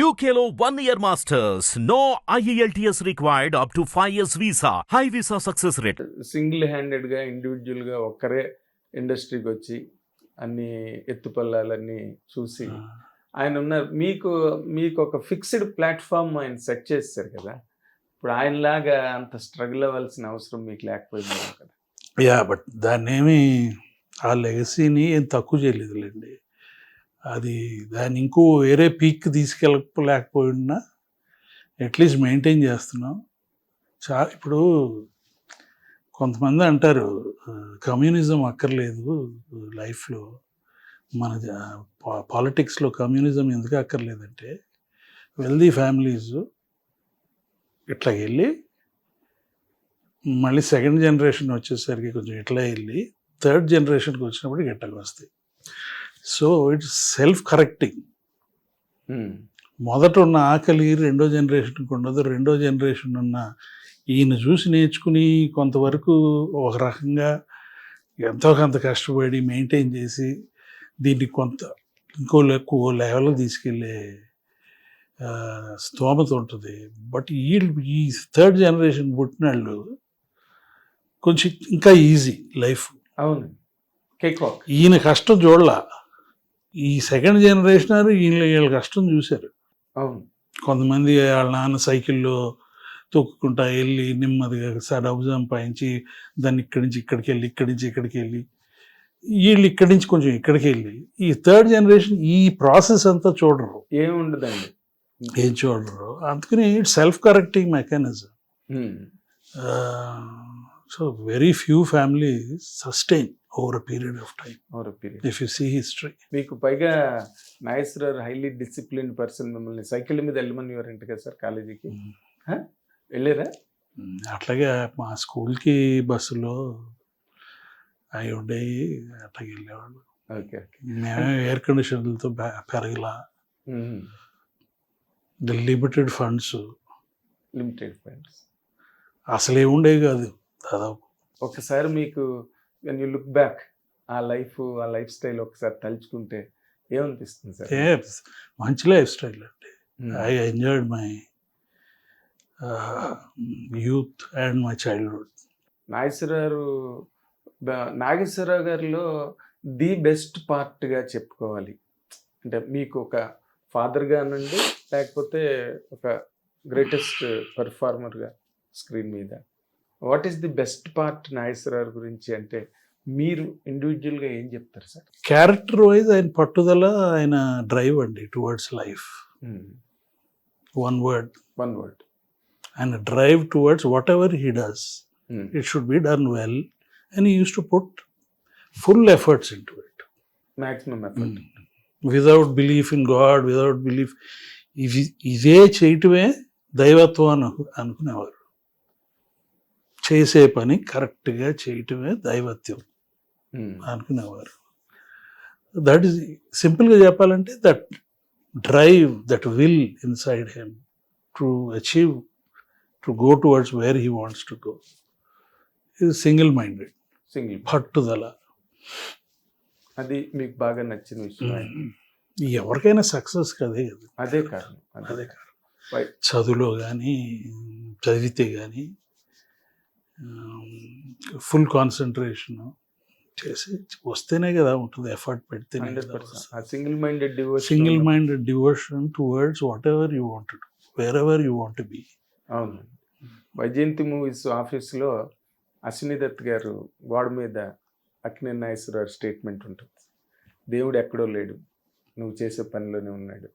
One year masters. No E IELTS required up to 5 years visa. High visa success rate. Single హ్యాండెడ్గా ఇండివిజువల్గా ఒక్కరే ఇండస్ట్రీకి వచ్చి అన్ని ఎత్తుపల్లాలన్నీ చూసి ఆయన ఉన్నారు మీకు మీకు ఒక ఫిక్స్డ్ ప్లాట్ఫామ్ ఆయన సెట్ చేస్తారు కదా ఇప్పుడు ఆయనలాగా అంత స్ట్రగుల్ అవ్వాల్సిన అవసరం మీకు లేకపోయింది కదా యా బట్ దాన్ని ఏమి ఆ లెగసీని ఏం తక్కువ చేయలేదులేండి అది దాన్ని ఇంకో వేరే పీక్ తీసుకెళ్ళలేకపోయినా అట్లీస్ట్ మెయింటైన్ చేస్తున్నాం. చా ఇప్పుడు కొంతమంది అంటారు కమ్యూనిజం అక్కర్లేదు లైఫ్లో. మన పాలిటిక్స్లో కమ్యూనిజం ఎందుకు అక్కర్లేదంటే వెల్దీ ఫ్యామిలీస్ ఇట్లా వెళ్ళి మళ్ళీ సెకండ్ జనరేషన్ వచ్చేసరికి కొంచెం ఇట్లా వెళ్ళి థర్డ్ జనరేషన్కి వచ్చినప్పుడు ఇట్లా వస్తాయి. So it's self correcting Hmm. మొదట ఉన్న ఆకలి రెండో జనరేషన్కి ఉండదు రెండో జనరేషన్ ఉన్న ఈయన చూసి నేర్చుకుని కొంతవరకు ఒక రకంగా ఎంతో కొంత కష్టపడి మెయింటైన్ చేసి దీన్ని కొంత ఇంకో ఎక్కువ లెవెల్కి తీసుకెళ్ళే స్తోమత ఉంటుంది. బట్ ఈ ఈ థర్డ్ జనరేషన్ పుట్టిన వాళ్ళు కొంచెం ఇంకా ఈజీ లైఫ్. అవును. ఈయన కష్టం చూడలా. ఈ సెకండ్ జనరేషన్ ఈయన వీళ్ళ కష్టం చూశారు. అవును. కొంతమంది వాళ్ళ నాన్న సైకిల్లో తొక్కుకుంటా వెళ్ళి నెమ్మదిగా డబ్బు సంపాదించి దాన్ని ఇక్కడి నుంచి ఇక్కడికి వెళ్ళి ఇక్కడి నుంచి ఇక్కడికి వెళ్ళి వీళ్ళు ఇక్కడి నుంచి కొంచెం ఇక్కడికి వెళ్ళి ఈ థర్డ్ జనరేషన్ ఈ ప్రాసెస్ అంతా చూడరు. ఏముండదండి. ఏం చూడరు. అందుకని it's self correcting mechanism. So very few family sustain over a period of time over period if you see history మీకు పైగా నాగేశ్వరరావు హైలీ డిసిప్లిన్ పర్సన్ మిమ్మల్ని సైకిల్ మీద వెళ్ళమని ఎవరంట కదా సార్ కాలేజీకి? వెళ్ళారా? అట్లాగే మా స్కూల్కి బస్సులో అవి ఉండేవి అట్లాగే వెళ్ళేవాళ్ళు. Okay okay. మేమే ఎయిర్ కండిషన్లతో పెరగలా. లిమిటెడ్ ఫండ్స్ లిమిటెడ్ ఫ్రెండ్స్ అసలు ఉండేవి కాదు. దాదాపు. ఒకసారి మీకు వెన్ యూ లుక్ బ్యాక్ ఆ లైఫ్ ఆ లైఫ్ స్టైల్ ఒకసారి తలుచుకుంటే ఏమనిపిస్తుంది సార్? ఏ మంచి లైఫ్ స్టైల్ అండి. I enjoyed my youth and my childhood Nageswara Rao Nageswara Rao గారిలో ది బెస్ట్ పార్ట్గా చెప్పుకోవాలి. అంటే మీకు ఒక ఫాదర్గా నుండి లేకపోతే ఒక గ్రేటెస్ట్ పెర్ఫార్మర్గా స్క్రీన్ మీద. What is the best part Nageswara Rao గురించి అంటే మీరు ఇండివిజువల్గా ఏం చెప్తారు సార్? క్యారెక్టర్ వైజ్ ఆయన పట్టుదల ఆయన డ్రైవ్ అండి towards life one word one word ఆయన drive towards whatever he does it should be done well. And he used to put full efforts into it. Maximum effort without belief in god without belief. ఇవి ఇదే చేయటమే దైవత్వం అను అనుకునేవారు చేసే పని కరెక్ట్గా చేయటమే దైవత్వం అనుకునేవారు. దట్ ఈస్ సింపుల్గా చెప్పాలంటే that drive that will inside hem to achieve to go towards where he wants to go. ఇది సింగిల్ మైండెడ్. సింగిల్ పట్టుదల. అది మీకు బాగా నచ్చిన విషయం. ఎవరికైనా సక్సెస్ కదే కదా అదే కారణం. అదే కారణం? చదువులో కానీ చదివితే కానీ ఫుల్ కాన్సన్ట్రేషన్ చేసి వస్తేనే కదా ఉంటుంది ఎఫర్ట్ ఆ single minded devotion single minded devotion towards whatever you wanted wherever you want be అవును. వైజయంతి మూవీస్ ఆఫీస్లో అశ్విని దత్ గారు గోడ మీద అక్కినే నాగేశ్వరరావు స్టేట్మెంట్ ఉంటుంది. దేవుడు ఎక్కడో లేడు. నువ్వు చేసే పనిలోనే ఉన్నాడు.